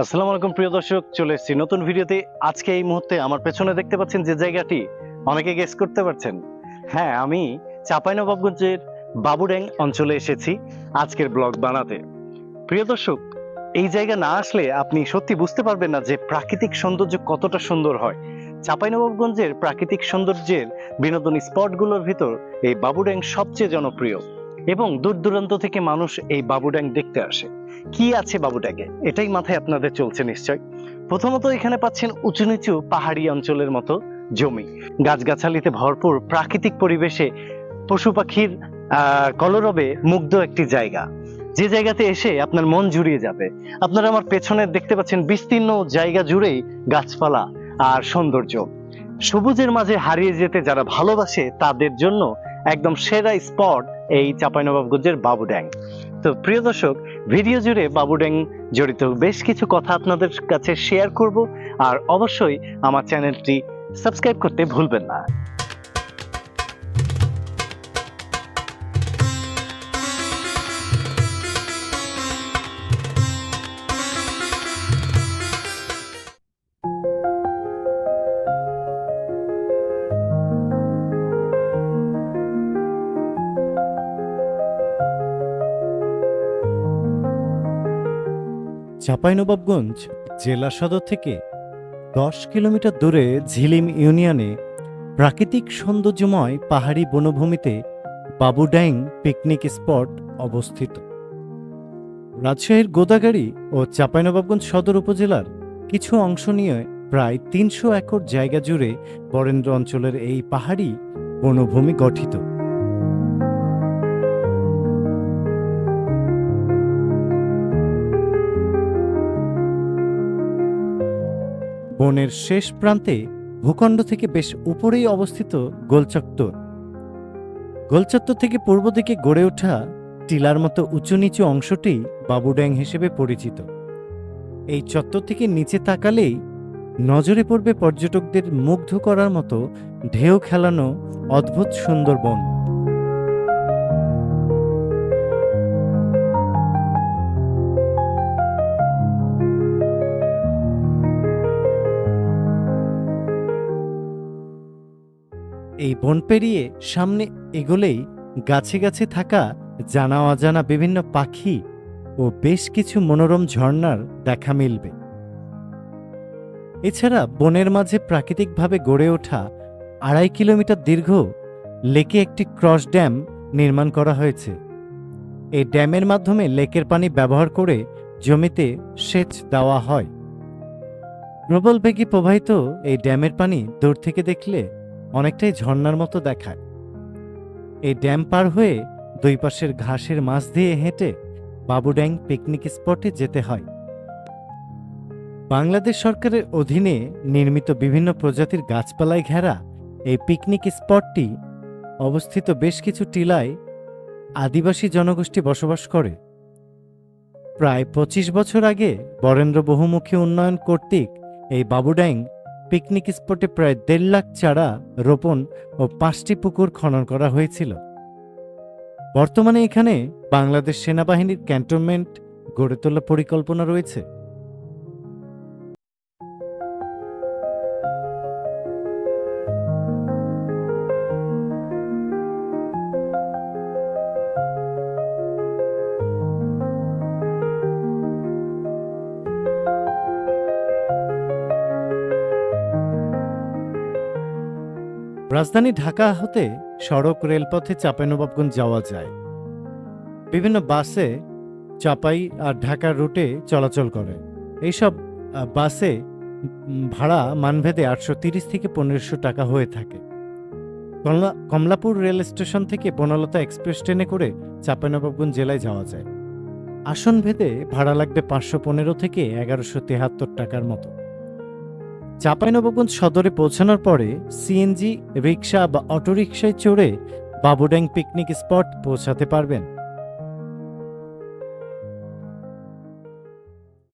আসসালামু আলাইকুম, প্রিয় দর্শক, চলে এসেছি নতুন ভিডিওতে। আজকে এই মুহূর্তে আমার পেছনে দেখতে পাচ্ছেন যে জায়গাটি, অনেকে গেস করতে পারছেন। হ্যাঁ আমি চাঁপাইনবাবগঞ্জের বাবুড্যাং অঞ্চলে এসেছি আজকের ব্লগ বানাতে। প্রিয় দর্শক, এই জায়গা না আসলে আপনি সত্যি বুঝতে পারবেন না যে প্রাকৃতিক সৌন্দর্য কতটা সুন্দর হয়। চাঁপাইনবাবগঞ্জের প্রাকৃতিক সৌন্দর্যের বিনোদন স্পটগুলোর ভিতর এই বাবুড্যাং সবচেয়ে জনপ্রিয়। এবং দূর দূরান্ত থেকে মানুষ এই বাবুড্যাং দেখতে আসে। কি আছে বাবুড্যাঙে এটাই মাথায় আপনাদের চলছে নিশ্চয়। প্রথমত এখানে পাচ্ছেন উঁচু নিচু পাহাড়ি অঞ্চলের মতো জমি। গাছগাছালিতে ভরপুর প্রাকৃতিক পরিবেশে পশু পাখির কলরবে মুগ্ধ একটি জায়গা। যে জায়গাতে এসে আপনার মন জুড়িয়ে যাবে। আপনারা আমার পেছনে দেখতে পাচ্ছেন বিস্তীর্ণ জায়গা জুড়েই গাছপালা আর সৌন্দর্য। সবুজের মাঝে হারিয়ে যেতে যারা ভালোবাসে তাদের জন্য একদম সেরা স্পট এই চাঁপাইনবাবগঞ্জের বাবুড্যাং। তো প্রিয় দর্শক, ভিডিও জুড়ে বাবুড্যাং জড়িত বেশ কিছু কথা আপনাদের কাছে শেয়ার করব। আর অবশ্যই আমার চ্যানেলটি সাবস্ক্রাইব করতে ভুলবেন না। চাঁপাইনবাবগঞ্জ জেলা সদর থেকে দশ কিলোমিটার দূরে ঝিলিম ইউনিয়নে প্রাকৃতিক সৌন্দর্যময় পাহাড়ি বনভূমিতে বাবুডাইং পিকনিক স্পট অবস্থিত। রাজশাহীর গোদাগাড়ি ও চাঁপাইনবাবগঞ্জ সদর উপজেলার কিছু অংশ নিয়ে প্রায় তিনশো একর জায়গা জুড়ে বরেন্দ্র অঞ্চলের এই পাহাড়ি বনভূমি গঠিত। বনের শেষ প্রান্তে ভূখণ্ড থেকে বেশ উপরেই অবস্থিত গোলচত্বর। গোলচত্বর থেকে পূর্ব দিকে গড়ে ওঠা টিলার মতো উঁচু নিচু অংশটি বাবুড্যাং হিসেবে পরিচিত। এই চত্বর থেকে নিচে তাকালেই নজরে পড়বে পর্যটকদের মুগ্ধ করার মতো ঢেউ খেলানো অদ্ভুত সুন্দর এই বন পেরিয়ে সামনে এগোলেই গাছে গাছে থাকা জানা অজানা বিভিন্ন পাখি ও বেশ কিছু মনোরম ঝর্ণার দেখা মিলবে। এছাড়া বনের মাঝে প্রাকৃতিকভাবে গড়ে ওঠা আড়াই কিলোমিটার দীর্ঘ লেকে একটি ক্রস ড্যাম নির্মাণ করা হয়েছে। এই ড্যামের মাধ্যমে লেকের পানি ব্যবহার করে জমিতে সেচ দেওয়া হয়। প্রবল বেগে প্রবাহিত এই ড্যামের পানি দূর থেকে দেখলে অনেকটাই ঝর্ণার মতো দেখায়। এই ড্যাম পার হয়ে দুই পাশের ঘাসের মাছ দিয়ে হেঁটে বাবুড্যাং পিকনিক স্পটে যেতে হয়। বাংলাদেশ সরকারের অধীনে নির্মিত বিভিন্ন প্রজাতির গাছপালায় ঘেরা এই পিকনিক স্পটটি অবস্থিত বেশ কিছু টিলায় আদিবাসী জনগোষ্ঠী বসবাস করে। প্রায় পঁচিশ বছর আগে বরেন্দ্র বহুমুখী উন্নয়ন কর্তৃক এই বাবুড্যাং পিকনিক স্পটে প্রায় দেড় লাখ চারা রোপণ ও পাঁচটি পুকুর খনন করা হয়েছিল। বর্তমানে এখানে বাংলাদেশ সেনাবাহিনীর ক্যান্টনমেন্ট গড়ে তোলার পরিকল্পনা রয়েছে। রাজধানী ঢাকা হতে সড়ক রেলপথে চাঁপাইনবাবগঞ্জ যাওয়া যায়। বিভিন্ন বাসে চাপাই আর ঢাকার রুটে চলাচল করে। এইসব বাসে ভাড়া মানভেদে আটশো তিরিশ থেকে পনেরোশো টাকা হয়ে থাকে। কমলা, কমলাপুর রেল স্টেশন থেকে বনলতা এক্সপ্রেস ট্রেনে করে চাঁপাইনবাবগঞ্জ জেলায় যাওয়া যায়। আসন ভেদে ভাড়া লাগবে পাঁচশো পনেরো থেকে এগারোশো তেহাত্তর টাকার মতো। চাঁপাইনবাবগঞ্জ সদরে পৌঁছানোর পরে সিএনজি রিক্সা বা অটোরিকশায় চড়ে বাবুড্যাং পিকনিক স্পট পৌঁছাতে পারবেন।